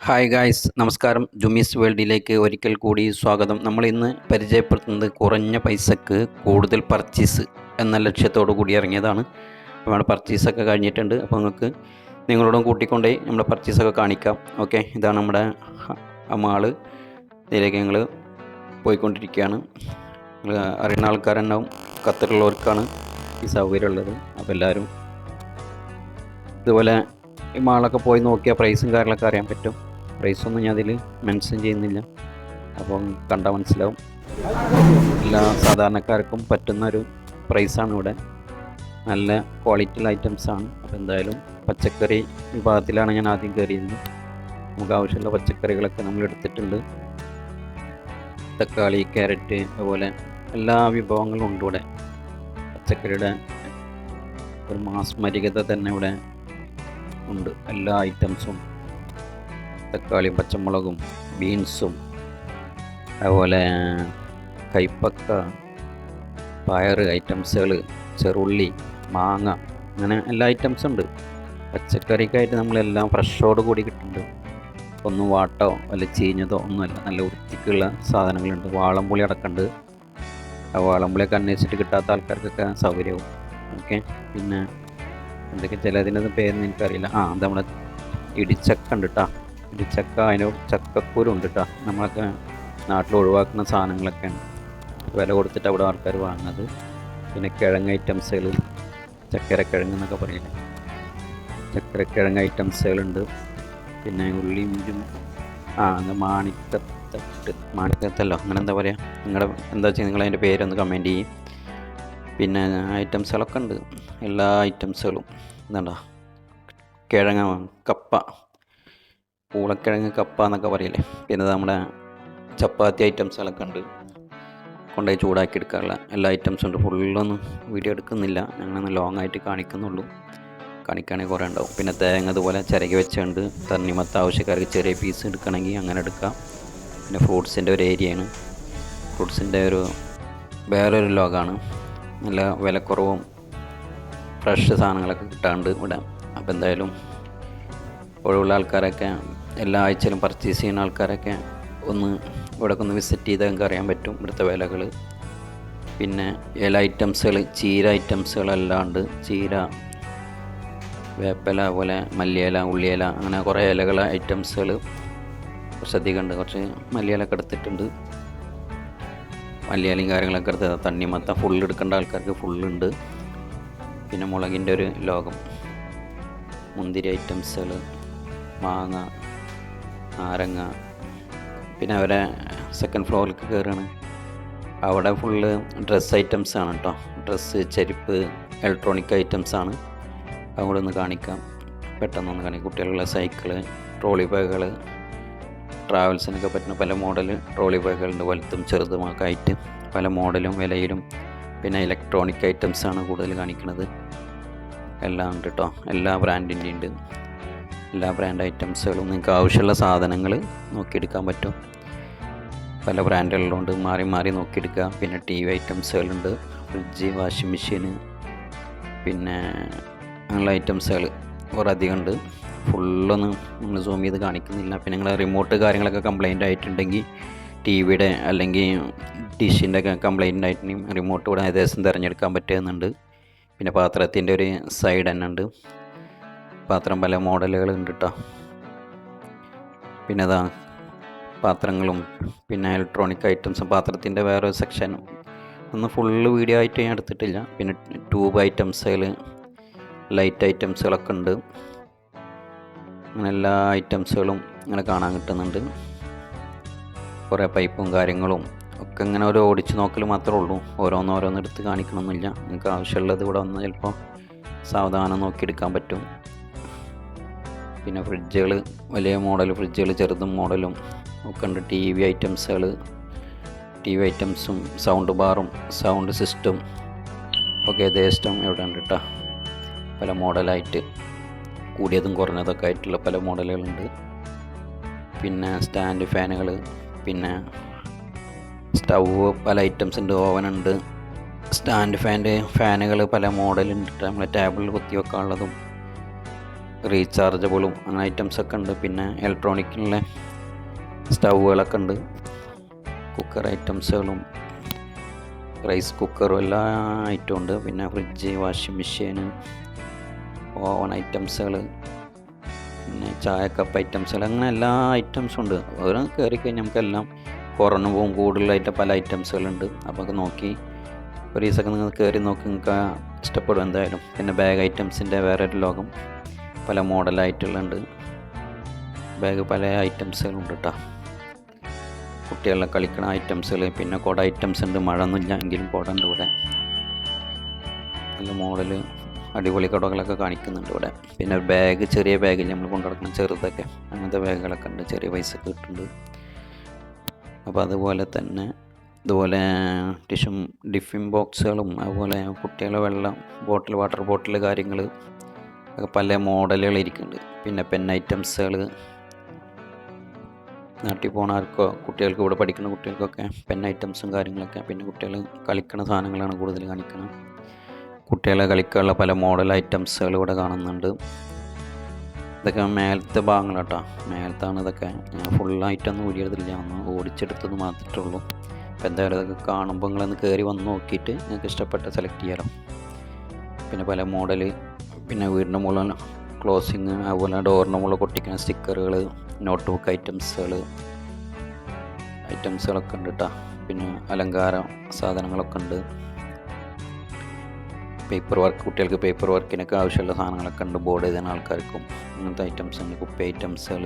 Hi guys നമസ്കാരം. ജുമീസ് വേൾഡിലേക്ക് ഒരിക്കൽ കൂടി സ്വാഗതം. നമ്മൾ ഇന്ന് പരിചയപ്പെടുത്തുന്നത് കുറഞ്ഞ പൈസക്ക് കൂടുതൽ പർച്ചേസ് എന്ന ലക്ഷ്യത്തോടു കൂടി ഇറങ്ങിയതാണ്. നമ്മുടെ പർച്ചേസൊക്കെ കഴിഞ്ഞിട്ടുണ്ട്. അപ്പോൾ നിങ്ങൾക്ക് നിങ്ങളോടും കൂട്ടിക്കൊണ്ടേ നമ്മുടെ പർച്ചേസൊക്കെ കാണിക്കാം. ഓക്കെ ഇതാണ് നമ്മുടെ മാൾ ഇതിലേക്ക് ഞങ്ങൾ പോയിക്കൊണ്ടിരിക്കുകയാണ്. അറിയുന്ന ആൾക്കാരുണ്ടാവും. ഖത്തറിലുള്ളവർക്കാണ് ഈ സൗകര്യമുള്ളത്. അപ്പോൾ എല്ലാവരും ഇതുപോലെ ഈ മാളൊക്കെ പോയി നോക്കിയാൽ പ്രൈസും കാര്യങ്ങളൊക്കെ അറിയാൻ പറ്റും. പ്രൈസൊന്നും ഞാൻ അതിൽ മെൻഷൻ ചെയ്യുന്നില്ല. അപ്പം കണ്ടാൽ മനസ്സിലാവും. എല്ലാ സാധാരണക്കാർക്കും പറ്റുന്ന ഒരു പ്രൈസാണ് ഇവിടെ. നല്ല ക്വാളിറ്റിയുള്ള ഐറ്റംസാണ് അപ്പോൾ എന്തായാലും പച്ചക്കറി വിഭാഗത്തിലാണ് ഞാൻ ആദ്യം കയറിയത് നമുക്ക് ആവശ്യമുള്ള പച്ചക്കറികളൊക്കെ നമ്മൾ എടുത്തിട്ടുണ്ട്. തക്കാളി ക്യാരറ്റ് അതുപോലെ എല്ലാ വിഭവങ്ങളും ഉണ്ട് ഇവിടെ. പച്ചക്കറിയുടെ ഒരു മാസ്മരികത തന്നെ ഇവിടെ ഉണ്ട്. എല്ലാ ഐറ്റംസും. തക്കാളിയും പച്ചമുളകും ബീൻസും അതുപോലെ കൈപ്പക്ക പയർ ഐറ്റംസുകൾ ചെറുള്ളി മാങ്ങ അങ്ങനെ എല്ലാ ഐറ്റംസും ഉണ്ട്. പച്ചക്കറിക്കായിട്ട് നമ്മളെല്ലാം ഫ്രഷോട് കൂടി കിട്ടുന്നുണ്ട്. ഒന്നും വാട്ടോ അല്ല ചീഞ്ഞതോ ഒന്നുമല്ല. നല്ല വൃത്തിക്കുള്ള സാധനങ്ങളുണ്ട്. വാളംപുളി അടക്കമുണ്ട് ആ വാളംപുളിയൊക്കെ അന്വേഷിച്ചിട്ട് കിട്ടാത്ത ആൾക്കാർക്കൊക്കെ സൗകര്യവും. ഓക്കെ? പിന്നെ എന്തൊക്കെ ചിലതിനൊന്നും പേരൊന്നും എനിക്കറിയില്ല. ആ നമ്മുടെ ഇടിച്ചക്ക ഉണ്ട് കേട്ടോ ഇടിച്ചക്ക അതിന് ചക്കക്കൂരുണ്ട് കേട്ടോ നമ്മളൊക്കെ നാട്ടിൽ ഒഴിവാക്കുന്ന സാധനങ്ങളൊക്കെ ഉണ്ട് വില കൊടുത്തിട്ട് അവിടെ ആൾക്കാർ വാങ്ങുന്നത്. പിന്നെ കിഴങ്ങ് ഐറ്റംസുകൾ ചക്കരക്കിഴങ്ങ് എന്നൊക്കെ പറയില്ലേ? ചക്കരക്കിഴങ്ങ് ഐറ്റംസുകളുണ്ട്. പിന്നെ ഉള്ളി ഇഞ്ചും ആ അത് മാണിക്കത്തട്ട് മാണിക്കത്തല്ലോ. അങ്ങനെ എന്താ പറയുക നിങ്ങളുടെ എന്താ വെച്ചാൽ നിങ്ങൾ അതിന്റെ പേരൊന്ന് കമന്റ് ചെയ്യും. പിന്നെ ഐറ്റംസുകളൊക്കെ ഉണ്ട്. എല്ലാ ഐറ്റംസുകളും. എന്താ കിഴങ്ങ കപ്പ പൂളക്കിഴങ്ങ് കപ്പ എന്നൊക്കെ പറയില്ലേ? പിന്നെ നമ്മുടെ ചപ്പാത്തി ഐറ്റംസുകളൊക്കെ ഉണ്ട്. കൊണ്ടുപോയി ചൂടാക്കി എടുക്കാനുള്ള എല്ലാ ഐറ്റംസും ഉണ്ട്. ഫുള്ളൊന്നും വീഡിയോ എടുക്കുന്നില്ല. ഞങ്ങളൊന്ന് ലോങ് ആയിട്ട് കാണിക്കുന്നുള്ളൂ. കാണിക്കുകയാണെങ്കിൽ കുറേ ഉണ്ടാവും. പിന്നെ തേങ്ങ അതുപോലെ ചിരകി വെച്ചുകൊണ്ട് തണ്ണിമത്ത ആവശ്യക്കാർക്ക് ചെറിയ പീസ് എടുക്കണമെങ്കിൽ അങ്ങനെ എടുക്കാം. പിന്നെ ഫ്രൂട്ട്സിന്റെ ഒരു ഏരിയയാണ് ഫ്രൂട്ട്സിന്റെ ഒരു വേറൊരു ലോകമാണ്. നല്ല വിലക്കുറവും ഫ്രഷ് സാധനങ്ങളൊക്കെ കിട്ടാണ്ട് ഇവിടെ. അപ്പോൾ എന്തായാലും ഒഴിവുള്ള ആൾക്കാരൊക്കെ എല്ലാ ആഴ്ചയിലും പർച്ചേസ് ചെയ്യുന്ന ആൾക്കാരൊക്കെ ഒന്ന് ഇവിടെ ഒന്ന് വിസിറ്റ് ചെയ്താൽ നിങ്ങൾക്ക് അറിയാൻ പറ്റും ഇവിടുത്തെ വിലകൾ പിന്നെ ഇല ഐറ്റംസുകൾ ചീര ഐറ്റംസുകളെല്ലാം ഉണ്ട് ചീര വേപ്പില പോലെ മല്ലിയില ഉള്ളിയില അങ്ങനെ കുറേ ഇലകൾ ഐറ്റംസുകൾ കുറച്ചധികം കുറച്ച് മല്ലിയിലൊക്കെ എടുത്തിട്ടുണ്ട്. മല്ലിയിലയും കാര്യങ്ങളൊക്കെ എടുത്ത് തണ്ണിമത്ത ഫുൾ എടുക്കേണ്ട ആൾക്കാർക്ക് ഫുള്ളുണ്ട് പിന്നെ മുളകിന്റെ ഒരു ലോകം. മുന്തിരി ഐറ്റംസുകൾ മാങ്ങ നാരങ്ങ പിന്നെ അവരെ സെക്കൻഡ് ഫ്ലോറിലേക്ക് കയറുകയാണ് അവിടെ ഫുള്ള് ഡ്രസ്സ് ഐറ്റംസ് ആണ് കേട്ടോ ഡ്രസ്സ് ചെരുപ്പ് ഇലക്ട്രോണിക് ഐറ്റംസ് ആണ്. അവിടെ ഒന്ന് കാണിക്കാം. പെട്ടെന്നൊന്ന് കാണിക്കാം. കുട്ടികളുള്ള സൈക്കിൾ ട്രോളി ബാഗുകൾ ട്രാവൽസിനൊക്കെ പറ്റുന്ന പല മോഡൽ ട്രോളി ബാഗുകളുണ്ട് വലുതും ചെറുതുമൊക്കെ ആയിട്ട് പല മോഡലും വിലയിലും പിന്നെ ഇലക്ട്രോണിക് ഐറ്റംസ് ആണ് കൂടുതൽ കാണിക്കുന്നത് എല്ലാം ഉണ്ട് കേട്ടോ എല്ലാ ബ്രാൻഡിന്റെ ഉണ്ട്. എല്ലാ ബ്രാൻഡ് ഐറ്റംസുകളും നിങ്ങൾക്ക് ആവശ്യമുള്ള സാധനങ്ങൾ നോക്കിയെടുക്കാൻ പറ്റും. പല ബ്രാൻഡുകളിലുണ്ട് മാറി മാറി നോക്കിയെടുക്കുക. പിന്നെ ടി വി ഐറ്റംസുകളുണ്ട് ഫ്രിഡ്ജ് വാഷിംഗ് മെഷീന് പിന്നെ അങ്ങനെയുള്ള ഐറ്റംസുകൾ കുറേ അധികം ഉണ്ട്. ഫുള്ളൊന്നും നമ്മൾ സൂം ചെയ്ത് കാണിക്കുന്നില്ല. പിന്നെ നിങ്ങളെ റിമോട്ട് കാര്യങ്ങളൊക്കെ കംപ്ലൈന്റ് ആയിട്ടുണ്ടെങ്കിൽ ടി വിയുടെ അല്ലെങ്കിൽ ഡിഷിന്റെ ഒക്കെ കംപ്ലൈന്റ് ആയിട്ടുണ്ടെങ്കിൽ റിമോട്ട് കൂടെ ഏകദേശം തിരഞ്ഞെടുക്കാൻ പറ്റുന്നുണ്ട്. പിന്നെ പാത്രത്തിന്റെ ഒരു സൈഡ് തന്നെ ഉണ്ട്. പാത്രം പല മോഡലുകൾ ഉണ്ട് കേട്ടോ പിന്നെ അതാ പാത്രങ്ങളും പിന്നെ ഇലക്ട്രോണിക് ഐറ്റംസും പാത്രത്തിന്റെ വേറെ സെക്ഷനും ഒന്ന് ഫുള്ള് വീഡിയോ ആയിട്ട് ഞാൻ എടുത്തിട്ടില്ല. പിന്നെ ട്യൂബ് ഐറ്റംസുകൾ ലൈറ്റ് ഐറ്റംസുകളൊക്കെ ഉണ്ട്. അങ്ങനെ എല്ലാ ഐറ്റംസുകളും ഇങ്ങനെ കാണാൻ കിട്ടുന്നുണ്ട്. കുറേ പൈപ്പും കാര്യങ്ങളും ഒക്കെ ഇങ്ങനെ ഓരോ ഓടിച്ച് നോക്കൽ മാത്രമേ ഉള്ളൂ. ഓരോന്നോരോന്നെടുത്ത് കാണിക്കണമെന്നില്ല നിങ്ങൾക്ക് ആവശ്യമുള്ളത് ഇവിടെ വന്ന് ചിലപ്പോൾ സാവധാനം നോക്കിയെടുക്കാൻ പറ്റും. പിന്നെ ഫ്രിഡ്ജുകൾ വലിയ മോഡൽ ഫ്രിഡ്ജുകൾ ചെറുതും മോഡലും ഒക്കെ ഉണ്ട്. ടി വി ഐറ്റംസുകൾ ടി വി ഐറ്റംസും സൗണ്ട് ബാറും സൗണ്ട് സിസ്റ്റം ഒക്കെ യഥേഷ്ടം ഇവിടെ ഉണ്ട് കേട്ടോ പല മോഡലായിട്ട് കൂടിയതും കുറഞ്ഞതൊക്കെ ആയിട്ടുള്ള പല മോഡലുകളുണ്ട്. പിന്നെ സ്റ്റാൻഡ് ഫാനുകൾ പിന്നെ സ്റ്റൗവ് പല ഐറ്റംസ് ഉണ്ട് ഓവൻ ഉണ്ട് സ്റ്റാൻഡ് ഫാന്റെ ഫാനുകൾ പല മോഡലുണ്ട് നമ്മളെ ടേബിളിൽ കുത്തി വെക്കാനുള്ളതും റീചാർജബിളും അങ്ങനെ ഐറ്റംസ് ഒക്കെ ഉണ്ട്. പിന്നെ ഇലക്ട്രോണിക്കിനുള്ള സ്റ്റൗകളൊക്കെ ഉണ്ട്. കുക്കർ ഐറ്റംസുകളും റൈസ് കുക്കറും എല്ലാ ഐറ്റവും ഉണ്ട്. പിന്നെ ഫ്രിഡ്ജ് വാഷിംഗ് മെഷീൻ ഓവൺ ഐറ്റംസുകൾ പിന്നെ ചായക്കപ്പ് കപ്പ് ഐറ്റംസുകൾ അങ്ങനെ എല്ലാ ഐറ്റംസും ഉണ്ട്. ഓരോ കയറി കഴിഞ്ഞാൽ നമുക്കെല്ലാം കുറഞ്ഞു പോകും കൂടുതലായിട്ട് പല ഐറ്റംസുകളുണ്ട് അപ്പോൾ നോക്കി ഒരു ദിവസമൊക്കെ നിങ്ങൾ കയറി നോക്കി നിങ്ങൾക്ക് ഇഷ്ടപ്പെടും എന്തായാലും. പിന്നെ ബാഗ് ഐറ്റംസിന്റെ വേറെ ഒരു ലോകം. പല മോഡലായിട്ടുള്ളുണ്ട്. ബാഗ് പല ഐറ്റംസുകളുണ്ട് കേട്ടോ കുട്ടികളെ കളിക്കുന്ന ഐറ്റംസുകൾ പിന്നെ കുട ഐറ്റംസ് ഉണ്ട്. മഴ ഒന്നുമില്ല എങ്കിലും കുട ഇവിടെ. നല്ല മോഡൽ അടിപൊളി കടകളൊക്കെ കാണിക്കുന്നുണ്ട് ഇവിടെ. പിന്നെ ബാഗ് ചെറിയ ബാഗിൽ നമ്മൾ കൊണ്ടു നടക്കുന്ന ചെറുതൊക്കെ. അങ്ങനത്തെ ബാഗുകളൊക്കെ ഉണ്ട്. ചെറിയ പൈസ കിട്ടുന്നുണ്ട്. അപ്പോൾ അതുപോലെ തന്നെ ഇതുപോലെ ടിഷ്യൂ ഡിഫിൻ ബോക്സുകളും അതുപോലെ കുട്ടികളെ വെള്ളം ബോട്ടിൽ വാട്ടർ ബോട്ടിൽ കാര്യങ്ങൾ പല മോഡലുകൾ ഇരിക്കുന്നുണ്ട്. പിന്നെ പെൻ ഐറ്റംസുകൾ നാട്ടിൽ പോണവർക്കോ കുട്ടികൾക്ക് ഇവിടെ പഠിക്കുന്ന കുട്ടികൾക്കൊക്കെ പെൻ ഐറ്റംസും കാര്യങ്ങളൊക്കെ പിന്നെ കുട്ടികൾ കളിക്കുന്ന സാധനങ്ങളാണ് കൂടുതൽ കാണിക്കുന്നത്. കുട്ടികളെ കളിക്കാനുള്ള പല മോഡൽ ഐറ്റംസുകൾ ഇവിടെ കാണുന്നുണ്ട്. ഇതൊക്കെ മേലത്തെ ഭാഗങ്ങൾ കേട്ടോ മേലത്താണ് ഇതൊക്കെ. ഞാൻ ഫുള്ളായിട്ടൊന്നും ഊരിയെടുത്തില്ല ഒന്ന് ഓടിച്ചെടുത്തെന്ന് മാത്രമേ ഉള്ളൂ. അപ്പോൾ എന്തായാലും ഇതൊക്കെ കാണുമ്പോൾ നിങ്ങളൊന്ന് കയറി വന്ന് നോക്കിയിട്ട് നിങ്ങൾക്ക് ഇഷ്ടപ്പെട്ട സെലക്ട് ചെയ്യാലോ. പിന്നെ പല മോഡൽ പിന്നെ വീടിന്റെ മുകളിൽ ക്ലോസിങ് അതുപോലെ ഡോറിന്റെ മുകളിൽ കൊട്ടിക്കുന്ന സ്റ്റിക്കറുകൾ നോട്ട് ബുക്ക് ഐറ്റംസുകൾ ഐറ്റംസുകളൊക്കെ ഉണ്ട് കേട്ടോ പിന്നെ അലങ്കാര സാധനങ്ങളൊക്കെ ഉണ്ട്. പേപ്പർ വർക്ക് കുട്ടികൾക്ക് പേപ്പർ വർക്കിനൊക്കെ ആവശ്യമുള്ള സാധനങ്ങളൊക്കെ ഉണ്ട്. ബോർഡ് എഴുതുന്ന ആൾക്കാർക്കും അങ്ങനത്തെ ഐറ്റംസ് ഉണ്ട്. കുപ്പി ഐറ്റംസുകൾ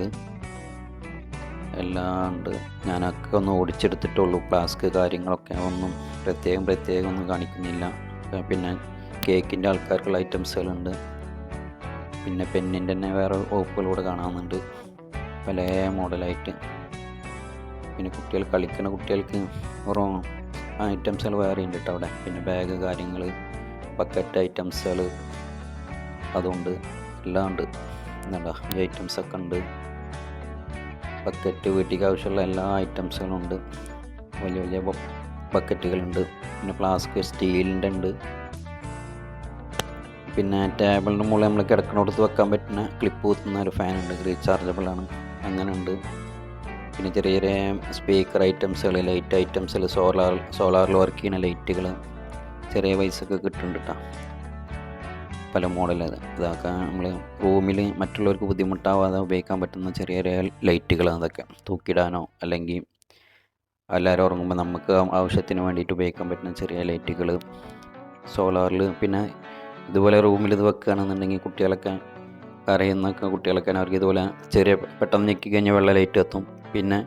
എല്ലാം ഉണ്ട്. ഞാനൊക്കെ ഒന്ന് ഓടിച്ചെടുത്തിട്ടുള്ളൂ ഫ്ലാസ്ക് കാര്യങ്ങളൊക്കെ ഒന്നും പ്രത്യേകം പ്രത്യേകം ഒന്നും കാണിക്കുന്നില്ല. പിന്നെ കേക്കിന്റെ ആൾക്കാർക്കുള്ള ഐറ്റംസുകളുണ്ട്. പിന്നെ പെന്നിന്റെ തന്നെ വേറെ വകുപ്പുകളൂടെ കാണാവുന്നുണ്ട്. പല മോഡലായിട്ട്. പിന്നെ കുട്ടികൾ കളിക്കുന്ന കുട്ടികൾക്ക് ഓരോ ഐറ്റംസുകൾ വേറെ ഉണ്ട് കേട്ടോ അവിടെ. പിന്നെ ബാഗ് കാര്യങ്ങൾ ബക്കറ്റ് ഐറ്റംസുകൾ അതുകൊണ്ട് എല്ലാം ഉണ്ട്. എന്താ ഈ ഐറ്റംസൊക്കെ ഉണ്ട്. ബക്കറ്റ് വീട്ടിലേക്ക് ആവശ്യമുള്ള എല്ലാ ഐറ്റംസുകളും ഉണ്ട്. വലിയ വലിയ ബക്കറ്റുകളുണ്ട്. പിന്നെ ഫ്ലാസ്ക് സ്റ്റീലിന്റെ ഉണ്ട്. പിന്നെ ടേബിളിന്റെ മുകളിൽ നമ്മൾ കിടക്കണോടത്ത് വെക്കാൻ പറ്റുന്ന ക്ലിപ്പ് കുത്തുന്ന ഒരു ഫാനുണ്ട് റീചാർജബിൾ ആണ്. അങ്ങനെ ഉണ്ട്. പിന്നെ ചെറിയ ചെറിയ സ്പീക്കർ ഐറ്റംസുകൾ ലൈറ്റ് ഐറ്റംസുകൾ സോളാർ സോളാറിൽ വർക്ക് ചെയ്യുന്ന ലൈറ്റുകൾ ചെറിയ പൈസക്ക് കിട്ടുന്നുണ്ട് കേട്ടോ പല മോഡൽ ഇതൊക്കെ നമ്മൾ റൂമിൽ മറ്റുള്ളവർക്ക് ബുദ്ധിമുട്ടാവാതെ ഉപയോഗിക്കാൻ പറ്റുന്ന ചെറിയ ചെറിയ ലൈറ്റുകൾ അതൊക്കെ. തൂക്കിടാനോ അല്ലെങ്കിൽ എല്ലാവരും ഉറങ്ങുമ്പോൾ നമുക്ക് ആവശ്യത്തിന് വേണ്ടിയിട്ട് ഉപയോഗിക്കാൻ പറ്റുന്ന ചെറിയ ലൈറ്റുകൾ സോളാറിൽ പിന്നെ ഇതുപോലെ റൂമിൽ ഇത് വെക്കുകയാണെന്നുണ്ടെങ്കിൽ കുട്ടികളൊക്കെ കരയുന്നൊക്കെ കുട്ടികളൊക്കെ അവർക്ക് ഇതുപോലെ ചെറിയ പെട്ടെന്ന് ഞെക്കി കഴിഞ്ഞാൽ വെള്ളം ലൈറ്റ് എത്തും. പിന്നെ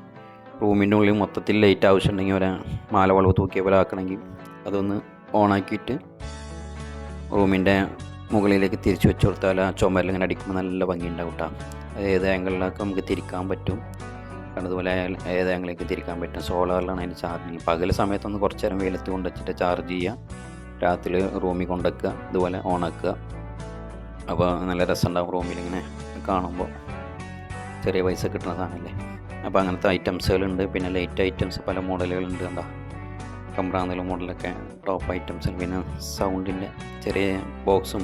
റൂമിന്റെ ഉള്ളിൽ മൊത്തത്തിൽ ലൈറ്റ് ആവശ്യമുണ്ടെങ്കിൽ ഒരു മാല വളവ് തൂക്കിയ പോലെ ആക്കണമെങ്കിൽ അതൊന്ന് ഓണാക്കിയിട്ട് റൂമിന്റെ മുകളിലേക്ക് തിരിച്ചു വെച്ച് കൊടുത്താൽ ആ ചുമരിൽ ഇങ്ങനെ അടിക്കുമ്പോൾ നല്ല ഭംഗി ഉണ്ടാവും കേട്ടോ. ഏത് ആംഗിളിലൊക്കെ നമുക്ക് തിരിക്കാൻ പറ്റും. കാരണം അതുപോലെ ഏത് ആംഗിളിലേക്ക് തിരിക്കാൻ പറ്റും. സോളാറിലാണ് അതിന് ചാർജ് പകൽ സമയത്തൊന്ന് കുറച്ച് നേരം വെയിലത്ത് കൊണ്ടുവച്ചിട്ട് ചാർജ് ചെയ്യുക. രാത്രി റൂമിൽ കൊണ്ടുവയ്ക്കുക ഇതുപോലെ ഓണാക്കുക. അപ്പോൾ നല്ല രസമുണ്ടാവും റൂമിൽ ഇങ്ങനെ കാണുമ്പോൾ. ചെറിയ പൈസ കിട്ടുന്ന സാധനമല്ലേ? അപ്പോൾ അങ്ങനത്തെ ഐറ്റംസുകളുണ്ട്. പിന്നെ ലൈറ്റ് ഐറ്റംസ് പല മോഡലുകളുണ്ട് എന്താ കമ്പ്രാന്തല മോഡലൊക്കെ ടോപ്പ് ഐറ്റംസ് പിന്നെ സൗണ്ടിന്റെ ചെറിയ ബോക്സും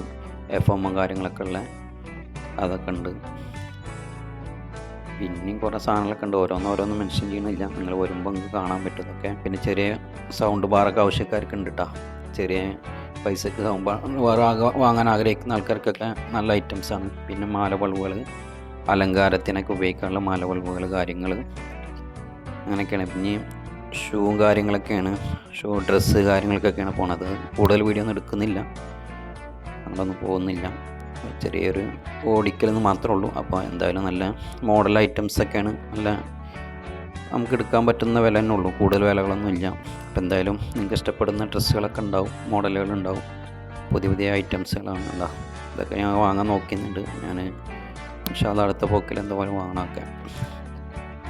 എഫ് എമ്മും കാര്യങ്ങളൊക്കെ ഉള്ള അതൊക്കെ ഉണ്ട്. പിന്നെയും കുറേ സാധനങ്ങളൊക്കെ ഉണ്ട്. ഓരോന്ന് മെൻഷൻ ചെയ്യണമില്ല നിങ്ങൾ വരുമ്പോൾ നിങ്ങൾക്ക് കാണാൻ പറ്റുന്നതൊക്കെ പിന്നെ ചെറിയ സൗണ്ട് ബാറൊക്കെ ആവശ്യക്കാർക്ക് ഉണ്ട് കേട്ടോ ചെറിയ പൈസക്ക് വാങ്ങാൻ ആഗ്രഹിക്കുന്ന ആൾക്കാർക്കൊക്കെ നല്ല ഐറ്റംസാണ് പിന്നെ മാല ബൾബുകൾ അലങ്കാരത്തിനൊക്കെ ഉപയോഗിക്കാനുള്ള മാല ബൾബുകൾ കാര്യങ്ങൾ അങ്ങനെയൊക്കെയാണ്. പിന്നെ ഷൂവും കാര്യങ്ങളൊക്കെയാണ്. ഷൂ ഡ്രസ്സ് കാര്യങ്ങൾക്കൊക്കെയാണ് പോണത്. കൂടുതൽ വീഡിയോ ഒന്നും എടുക്കുന്നില്ല. നമ്മളൊന്നും പോകുന്നില്ല. ചെറിയൊരു ഓടിക്കലെന്ന് മാത്രമേ ഉള്ളൂ. അപ്പോൾ എന്തായാലും നല്ല മോഡൽ ഐറ്റംസൊക്കെയാണ് നല്ല നമുക്ക് എടുക്കാൻ പറ്റുന്ന വില തന്നെ ഉള്ളൂ കൂടുതൽ വിലകളൊന്നും ഇല്ല. അപ്പോൾ എന്തായാലും നിങ്ങൾക്ക് ഇഷ്ടപ്പെടുന്ന ഡ്രസ്സുകളൊക്കെ ഉണ്ടാവും മോഡലുകൾ ഉണ്ടാവും പുതിയ പുതിയ ഐറ്റംസുകളാണ്. ഉണ്ടാവും ഇതൊക്കെ ഞാൻ വാങ്ങാൻ നോക്കുന്നുണ്ട് ഞാൻ ഇൻഷാല്ല അടുത്ത പോക്കിൽ എന്തായാലും വാങ്ങണമൊക്കെ.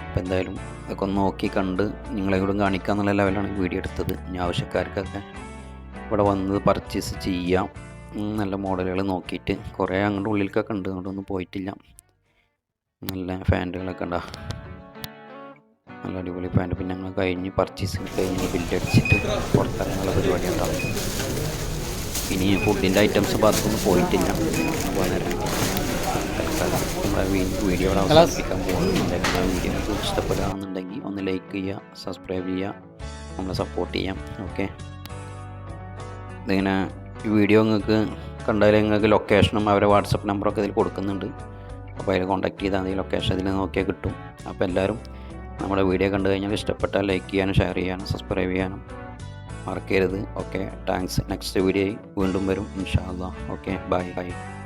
അപ്പോൾ എന്തായാലും ഇതൊക്കെ ഒന്ന് നോക്കി കണ്ട് നിങ്ങളെ കൂടെ കാണിക്കുക എന്നുള്ള ലെവലാണ് വീഡിയോ എടുത്തത്. ഇനി ആവശ്യക്കാർക്കൊക്കെ ഇവിടെ വന്നത് പർച്ചേസ് ചെയ്യാം. നല്ല മോഡലുകൾ നോക്കിയിട്ട്. കുറേ അങ്ങോട്ട് ഉള്ളിലേക്കൊക്കെ ഉണ്ട്. അങ്ങോട്ടൊന്നും പോയിട്ടില്ല. നല്ല ഫാന്റുകളൊക്കെ ഉണ്ടാ. നല്ല അടിപൊളി പാന്റ്. പിന്നെ ഞങ്ങൾ കഴിഞ്ഞ് പർച്ചേസ് കഴിഞ്ഞ് ബില്ല് അടിച്ചിട്ട് പുറത്തിറങ്ങാനുള്ള പരിപാടി ഉണ്ടാവും. ഇനി ഫുഡിന്റെ ഐറ്റംസ് ഭാഗത്തൊന്നും പോയിട്ടില്ല. വളരെ നമ്മുടെ വീഡിയോ അവസാനിപ്പിക്കാൻ പോകുന്നുണ്ട് വീഡിയോ നിങ്ങൾക്ക് ഇഷ്ടപ്പെടുകയാണെന്നുണ്ടെങ്കിൽ ഒന്ന് ലൈക്ക് ചെയ്യുക സബ്സ്ക്രൈബ് ചെയ്യുക നമ്മളെ സപ്പോർട്ട് ചെയ്യാം. ഓക്കെ ഇതിങ്ങനെ ഈ വീഡിയോ നിങ്ങൾക്ക് കണ്ടാൽ നിങ്ങൾക്ക് ലൊക്കേഷനും അവരെ വാട്സപ്പ് നമ്പറൊക്കെ ഇതിൽ കൊടുക്കുന്നുണ്ട്. അപ്പോൾ അതിൽ കോൺടാക്ട് ചെയ്താൽ മതി. ലൊക്കേഷൻ ഇതിൽ നോക്കിയാൽ കിട്ടും. അപ്പോൾ എല്ലാവരും നമ്മുടെ വീഡിയോ കണ്ടു കഴിഞ്ഞാൽ ഇഷ്ടപ്പെട്ടാൽ ലൈക്ക് ചെയ്യാനും ഷെയർ ചെയ്യാനും സബ്സ്ക്രൈബ് ചെയ്യാനും മറക്കരുത്. ഓക്കെ. താങ്ക്സ്. നെക്സ്റ്റ് വീഡിയോയിൽ വീണ്ടും വരും. ഇൻഷാ ഓക്കെ. Bye bye.